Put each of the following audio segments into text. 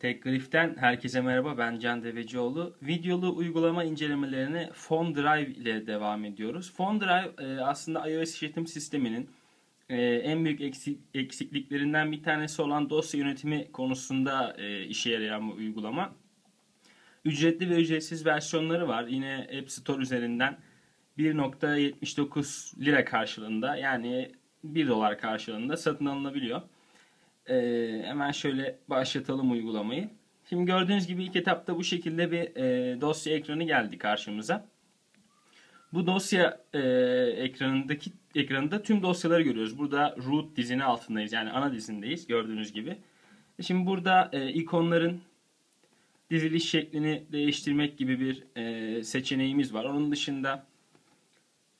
TechGriff'ten herkese merhaba ben Can Devecioğlu. Videolu uygulama incelemelerine PhoneDrive ile devam ediyoruz. PhoneDrive e, aslında iOS işletim sisteminin e, en büyük eksikliklerinden bir tanesi olan dosya yönetimi konusunda e, işe yarayan bu uygulama. Ücretli ve ücretsiz versiyonları var. Yine App Store üzerinden 1.79 lira karşılığında yani 1 dolar karşılığında satın alınabiliyor. Ee, hemen şöyle başlatalım uygulamayı. Şimdi gördüğünüz gibi ilk etapta bu şekilde bir e, dosya ekranı geldi karşımıza. Bu dosya e, ekranındaki ekranında tüm dosyaları görüyoruz. Burada root dizini altındayız. Yani ana dizindeyiz gördüğünüz gibi. Şimdi burada e, ikonların diziliş şeklini değiştirmek gibi bir e, seçeneğimiz var. Onun dışında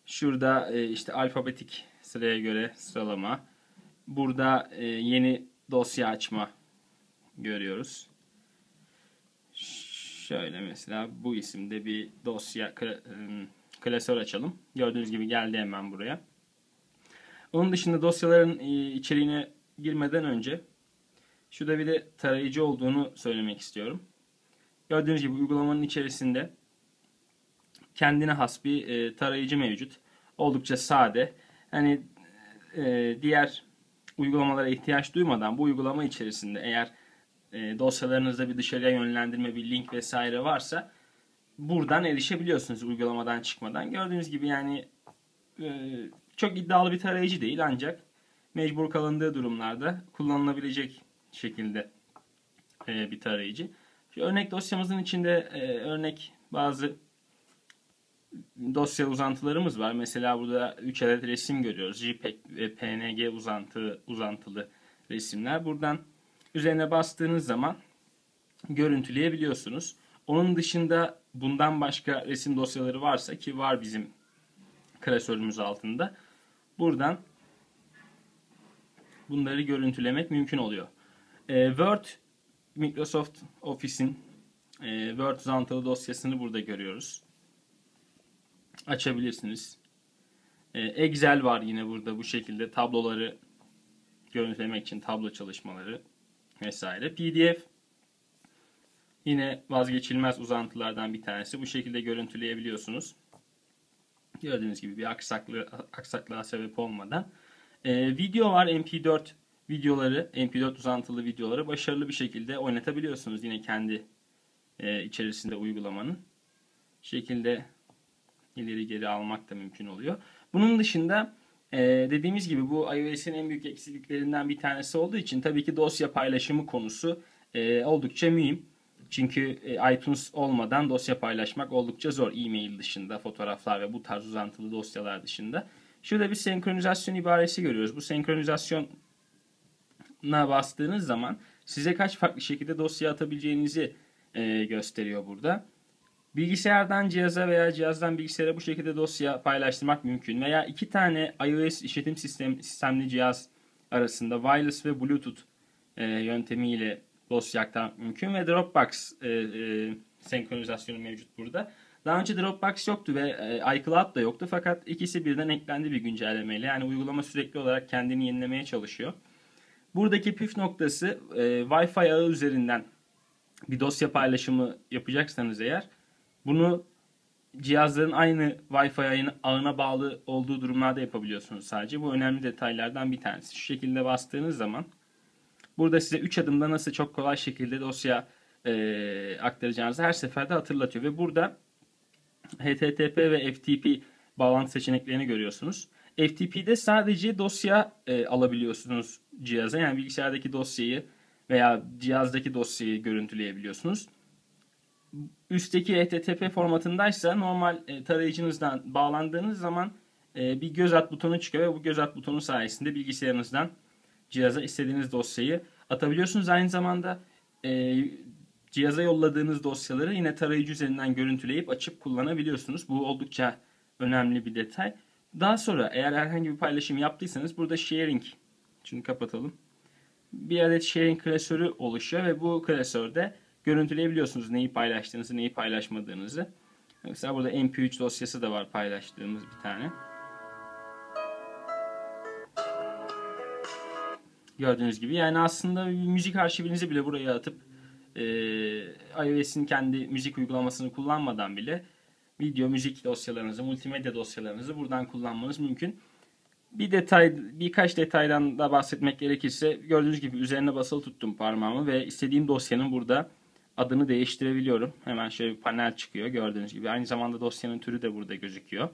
şurada e, işte alfabetik sıraya göre sıralama. Burada e, yeni dosya açma görüyoruz. Şöyle mesela bu isimde bir dosya klasör açalım. Gördüğünüz gibi geldi hemen buraya. Onun dışında dosyaların içeriğine girmeden önce şurada bir de tarayıcı olduğunu söylemek istiyorum. Gördüğünüz gibi uygulamanın içerisinde kendine has bir e, tarayıcı mevcut. Oldukça sade. Hani e, diğer uygulamalara ihtiyaç duymadan bu uygulama içerisinde eğer e, dosyalarınızda bir dışarıya yönlendirme, bir link vesaire varsa buradan erişebiliyorsunuz uygulamadan çıkmadan. Gördüğünüz gibi yani e, çok iddialı bir tarayıcı değil ancak mecbur kalındığı durumlarda kullanılabilecek şekilde e, bir tarayıcı. Şu örnek dosyamızın içinde e, örnek bazı dosya uzantılarımız var. Mesela burada 3 adet resim görüyoruz. JPEG ve PNG uzantı, uzantılı resimler. Buradan üzerine bastığınız zaman görüntüleyebiliyorsunuz. Onun dışında bundan başka resim dosyaları varsa ki var bizim klasörümüz altında. Buradan bunları görüntülemek mümkün oluyor. Ee, Word Microsoft Office'in e, Word uzantılı dosyasını burada görüyoruz açabilirsiniz. Ee, Excel var yine burada bu şekilde tabloları görüntülemek için tablo çalışmaları vesaire. PDF yine vazgeçilmez uzantılardan bir tanesi. Bu şekilde görüntüleyebiliyorsunuz. Gördüğünüz gibi bir aksaklığı, aksaklığa sebep olmadan. Ee, video var MP4 videoları, MP4 uzantılı videoları başarılı bir şekilde oynatabiliyorsunuz yine kendi e, içerisinde uygulamanın. şekilde ileri geri almak da mümkün oluyor. Bunun dışında e, dediğimiz gibi bu iOS'in en büyük eksikliklerinden bir tanesi olduğu için tabii ki dosya paylaşımı konusu e, oldukça mühim. Çünkü e, iTunes olmadan dosya paylaşmak oldukça zor. E-mail dışında, fotoğraflar ve bu tarz uzantılı dosyalar dışında. Şurada bir senkronizasyon ibaresi görüyoruz. Bu senkronizasyona bastığınız zaman size kaç farklı şekilde dosya atabileceğinizi e, gösteriyor burada. Bilgisayardan cihaza veya cihazdan bilgisayara bu şekilde dosya paylaştırmak mümkün. Veya iki tane iOS işletim sistem, sistemli cihaz arasında wireless ve bluetooth e, yöntemiyle dosya mümkün. Ve Dropbox e, e, senkronizasyonu mevcut burada. Daha önce Dropbox yoktu ve e, iCloud da yoktu fakat ikisi birden eklendi bir güncellemeyle. Yani uygulama sürekli olarak kendini yenilemeye çalışıyor. Buradaki püf noktası e, Wi-Fi ağı üzerinden bir dosya paylaşımı yapacaksanız eğer bunu cihazların aynı Wi-Fi ağına bağlı olduğu durumlarda yapabiliyorsunuz sadece. Bu önemli detaylardan bir tanesi. Şu şekilde bastığınız zaman burada size 3 adımda nasıl çok kolay şekilde dosya e, aktaracağınızı her seferde hatırlatıyor. Ve burada HTTP ve FTP bağlantı seçeneklerini görüyorsunuz. FTP'de sadece dosya e, alabiliyorsunuz cihaza. Yani bilgisayardaki dosyayı veya cihazdaki dosyayı görüntüleyebiliyorsunuz üstteki HTTP formatındaysa normal e, tarayıcınızdan bağlandığınız zaman e, bir göz at butonu çıkıyor ve bu göz at butonu sayesinde bilgisayarınızdan cihaza istediğiniz dosyayı atabiliyorsunuz. Aynı zamanda e, cihaza yolladığınız dosyaları yine tarayıcı üzerinden görüntüleyip açıp kullanabiliyorsunuz. Bu oldukça önemli bir detay. Daha sonra eğer herhangi bir paylaşım yaptıysanız burada sharing, şunu kapatalım. Bir adet sharing klasörü oluşuyor ve bu klasörde görüntüleyebiliyorsunuz neyi paylaştığınızı, neyi paylaşmadığınızı. Mesela burada MP3 dosyası da var paylaştığımız bir tane. Gördüğünüz gibi yani aslında müzik arşivinizi bile buraya atıp e, iOS'in kendi müzik uygulamasını kullanmadan bile video, müzik dosyalarınızı, multimedya dosyalarınızı buradan kullanmanız mümkün. Bir detay, birkaç detaydan da bahsetmek gerekirse gördüğünüz gibi üzerine basılı tuttum parmağımı ve istediğim dosyanın burada adını değiştirebiliyorum. Hemen şöyle bir panel çıkıyor gördüğünüz gibi. Aynı zamanda dosyanın türü de burada gözüküyor.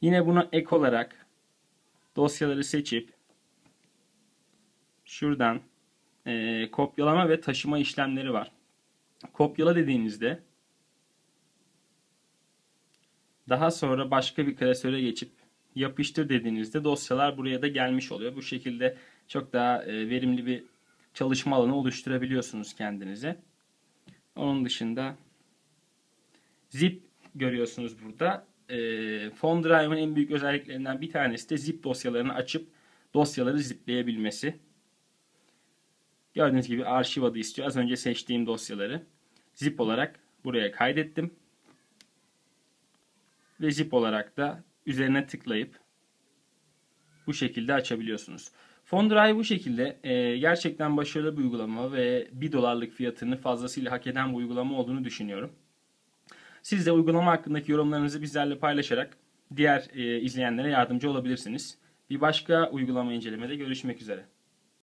Yine buna ek olarak dosyaları seçip şuradan e, kopyalama ve taşıma işlemleri var. Kopyala dediğinizde daha sonra başka bir klasöre geçip yapıştır dediğinizde dosyalar buraya da gelmiş oluyor. Bu şekilde çok daha e, verimli bir çalışma alanı oluşturabiliyorsunuz kendinize. Onun dışında zip görüyorsunuz burada. E, Phone Drive'ın en büyük özelliklerinden bir tanesi de zip dosyalarını açıp dosyaları zipleyebilmesi. Gördüğünüz gibi arşiv adı istiyor. Az önce seçtiğim dosyaları zip olarak buraya kaydettim. Ve zip olarak da üzerine tıklayıp bu şekilde açabiliyorsunuz. Fondrive bu şekilde e, gerçekten başarılı bir uygulama ve 1 dolarlık fiyatını fazlasıyla hak eden bir uygulama olduğunu düşünüyorum. Siz de uygulama hakkındaki yorumlarınızı bizlerle paylaşarak diğer e, izleyenlere yardımcı olabilirsiniz. Bir başka uygulama incelemede görüşmek üzere.